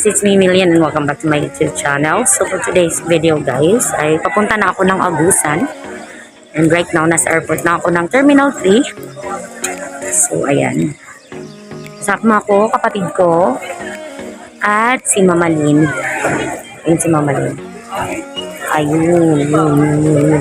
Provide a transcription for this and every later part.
guys, it's me Millian and welcome back to my YouTube channel. So for today's video guys, ay papunta na ako ng Agusan. And right now, nasa airport na ako ng Terminal 3. So ayan. Kasama ko, kapatid ko, at si Mama Lynn. Ayun si Mama Lynn. Ayun, yun, yun, yun.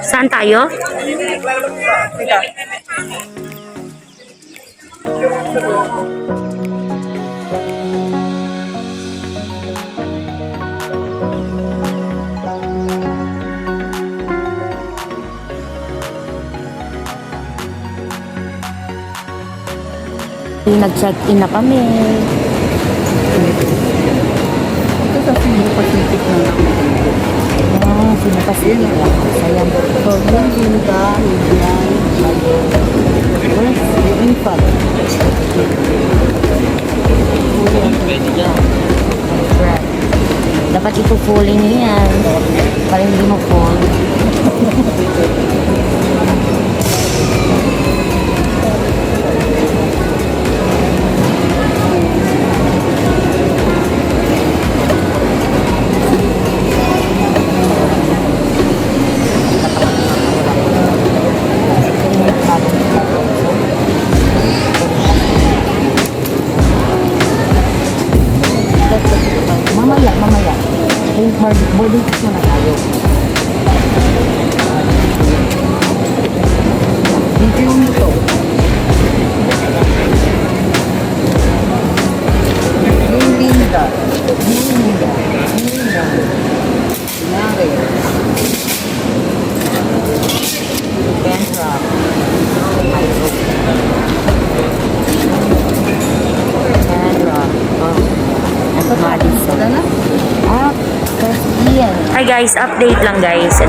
Saan tayo? Nag-check-in na kami. Ito sa Cebu Pacific na lang. Ah, sino pa sila? Sayang. So, yung Linda, yung? Dapat ito fully niyan. Para hindi mo full.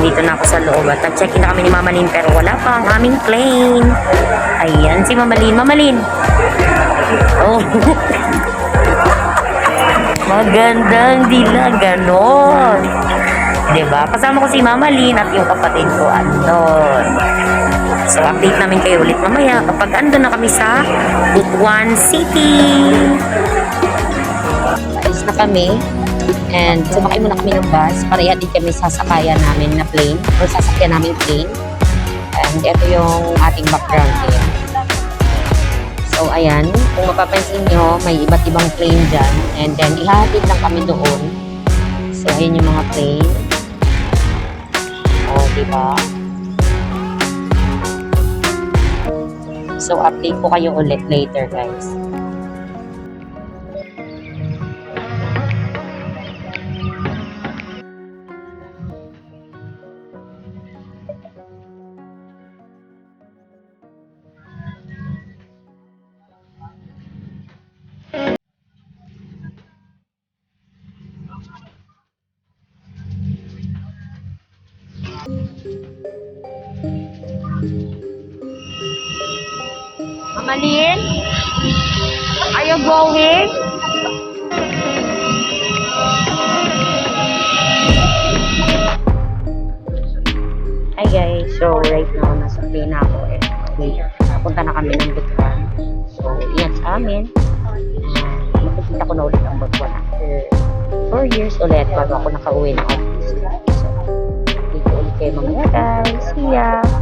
guys. Andito na ako sa loob at nag-check-in na kami ni Mama Lynn pero wala pa ang aming plane. Ayan si Mama Lynn. Mama Lynn! Oh. Magandang dila, ganon. Diba? Kasama ko si Mama Lynn at yung kapatid ko, Anton. So, update namin kayo ulit mamaya kapag andun na kami sa Butuan City. Alis na kami. And sumakay muna kami ng bus para ihatid kami sa sakayan namin na plane or sasakyan namin plane. And ito yung ating background here. So, ayan. Kung mapapansin nyo, may iba't ibang plane dyan. And then, ihahatid lang kami doon. So, ayan yung mga plane. O, diba? So, update ko kayo ulit later, guys. Mama Lynn? Are you going? Hi guys, so right now nasa plane ako eh. Okay, napunta na kami ng Butuan. So, iyan sa amin. Uh, makikita ko na ulit ang Butuan after 4 years ulit bago ako nakauwi ng office. So, dito ulit kayo mamaya guys. See ya!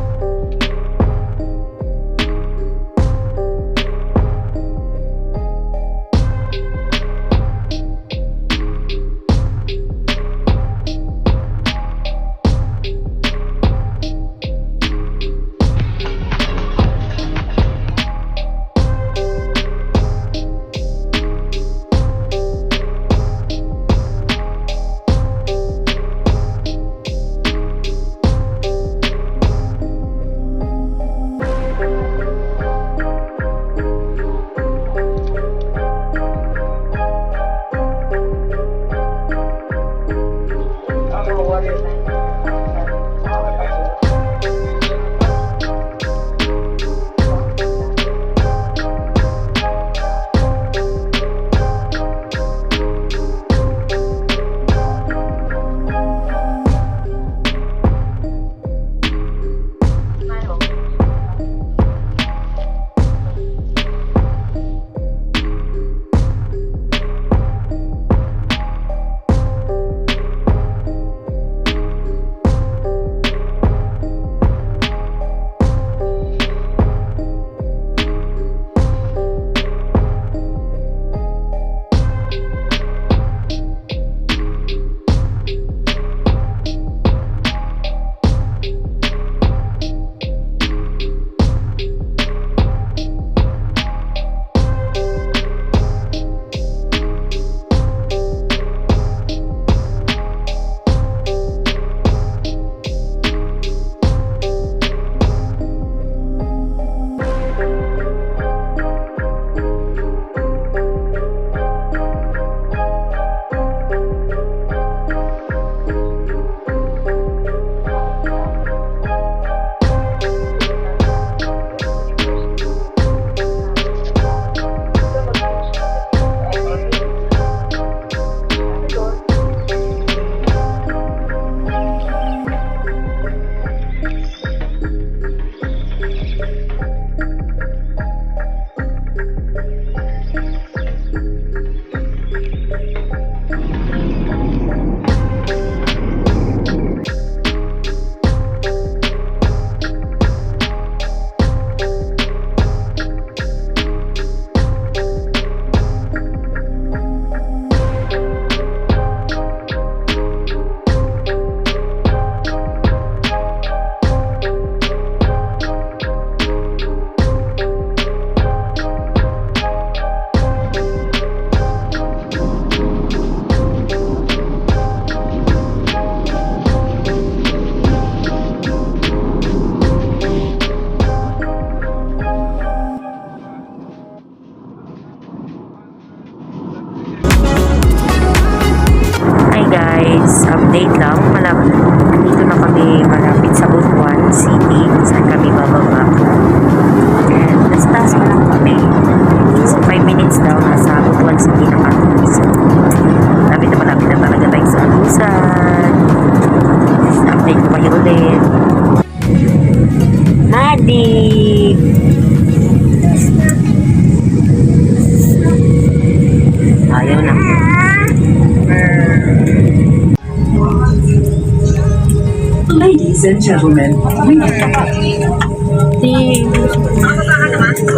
Ladies and gentlemen, we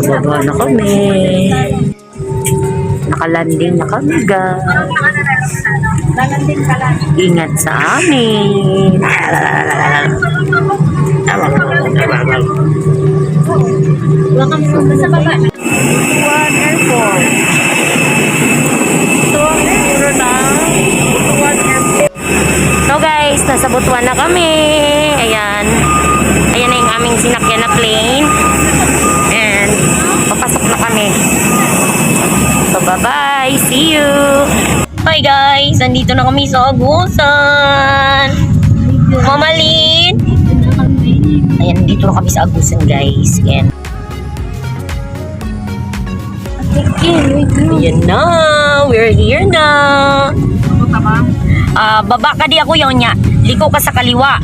Bababa na kami. Nakalanding na kami, guys. Ingat sa amin. Butuan Airport. Ito ang siguro ng Butuan Airport. So guys, nasa Butuan na kami. Ayan. Ayan na yung aming sinakyan na plane. And papasok na kami. So bye-bye. See you. Hi guys, nandito na kami sa Agusan. Mamalin. Ayan, dito na kami sa Agusan guys. Ayan. Ayan na. We're here na. Ah, baba ka di ako yun niya. Liko ka sa kaliwa.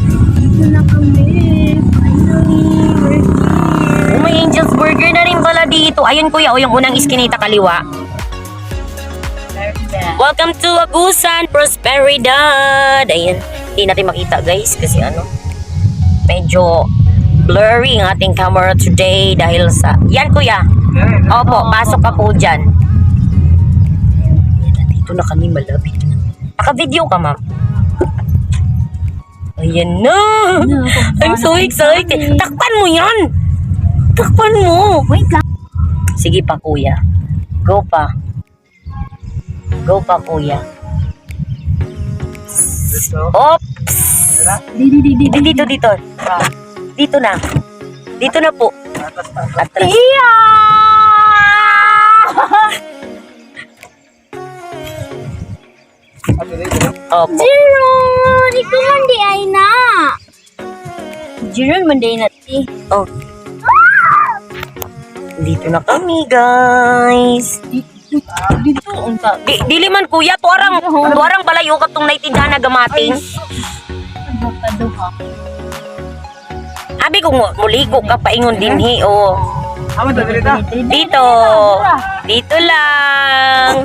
Oh, may Angel's Burger na rin pala dito. Ayun kuya, o yung unang iskinita kaliwa. Welcome to Agusan Prosperidad. Ayan, hindi natin makita guys kasi ano, medyo blurry ang ating camera today dahil sa... Yan kuya. Opo, pasok ka po dyan. Nandito na kami malapit na. Naka-video ka ma'am. Ayan na! I'm so excited. Takpan mo yan! Takpan mo! Wait lang. Sige pa, kuya. Go pa. Go pa, kuya. Oops! Dito, dito, dito. Dito na. Dito na po. Atras. Iya! Opo. Jiron, ikaw man di ay na. Jiron man di na ti. Oh. Dito na kami, guys. Dito unta. Di, dili man kuya, tuarang, tuarang balayo ka tong naitindahan na gamating. Abi kung mu- muligo ka paingon din hi, oh. Dito. Dito lang.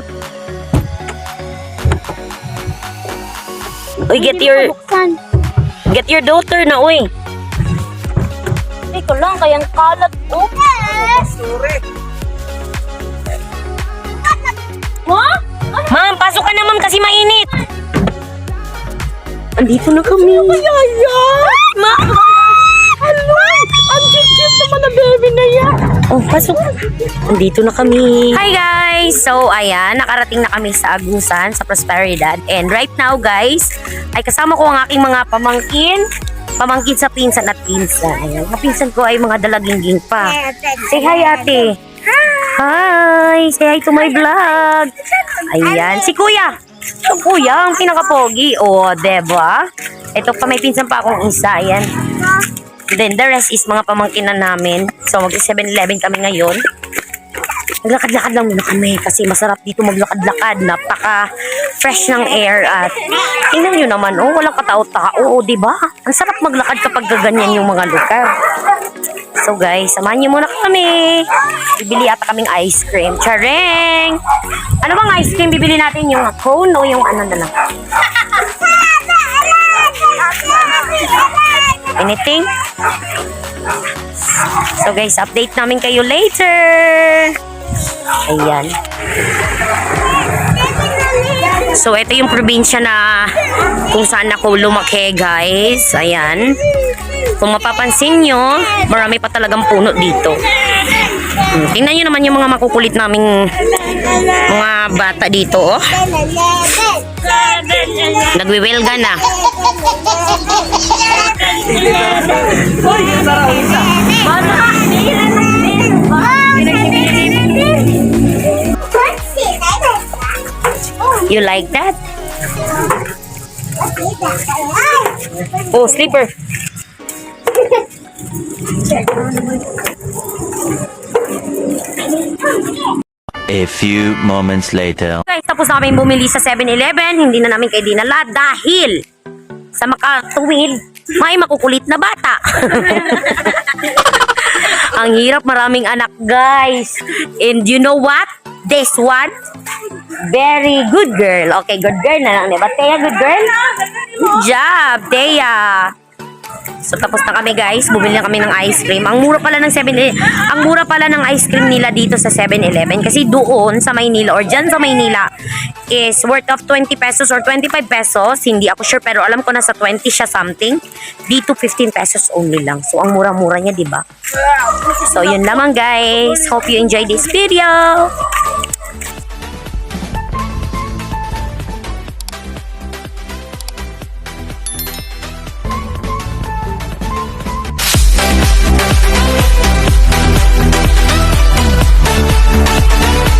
Uy, get your, get your daughter na, uy. Ko lang kayang kalat ko. Ha? Ma'am, pasok ka na, ma'am, kasi mainit. Andito na kami. Yaya! Ma! Alay! Ang cute naman na baby na yan. Oh, pasok. Andito na kami. Hi guys! So, ayan, nakarating na kami sa Agusan, sa Prosperidad. And right now, guys, ay kasama ko ang aking mga pamangkin. Pamangkin sa pinsan at pinsan. Ayan, mga pinsan ko ay mga dalagingging pa. Say hi, ate. Hi! Say hi to my vlog. Ayan, si Kuya. Si Kuya, ang pinakapogi. O, oh, diba? Ito pa, may pinsan pa akong isa. Ayan. Then, the rest is mga pamangkinan namin. So, mag 7-Eleven kami ngayon. Naglakad-lakad lang muna kami kasi masarap dito maglakad-lakad. Napaka-fresh ng air at tingnan nyo naman, oh, walang katao-tao, oh, di ba? Ang sarap maglakad kapag gaganyan yung mga lugar. So guys, samahan niyo muna kami. Bibili ata kaming ice cream. Chareng! Ano bang ice cream bibili natin? Yung cone o yung ano na lang? Anything? So guys, update namin kayo later. Ayan. So ito yung probinsya na kung saan ako lumaki guys. Ayan. Kung mapapansin nyo, marami pa talagang puno dito. Hmm, Tingnan nyo naman yung mga makukulit naming mga bata dito. Oh. Nagwiwilga na. You like that? Oh, slipper. A few moments later. Guys, tapos na kami bumili sa 7-Eleven. Hindi na namin kayo dinala dahil sa makatuwid, may makukulit na bata. Ang hirap maraming anak, guys. And you know what? This one, very good girl. Okay, good girl na lang, di ba? Teya, good girl? Good job, Teya. So tapos na kami guys, bumili na kami ng ice cream. Ang mura pala ng 7 ang mura pala ng ice cream nila dito sa 7-Eleven kasi doon sa Maynila or dyan sa Maynila is worth of 20 pesos or 25 pesos. Hindi ako sure pero alam ko na sa 20 siya something. Dito 15 pesos only lang. So ang mura-mura niya, 'di ba? So yun lamang guys. Hope you enjoy this video.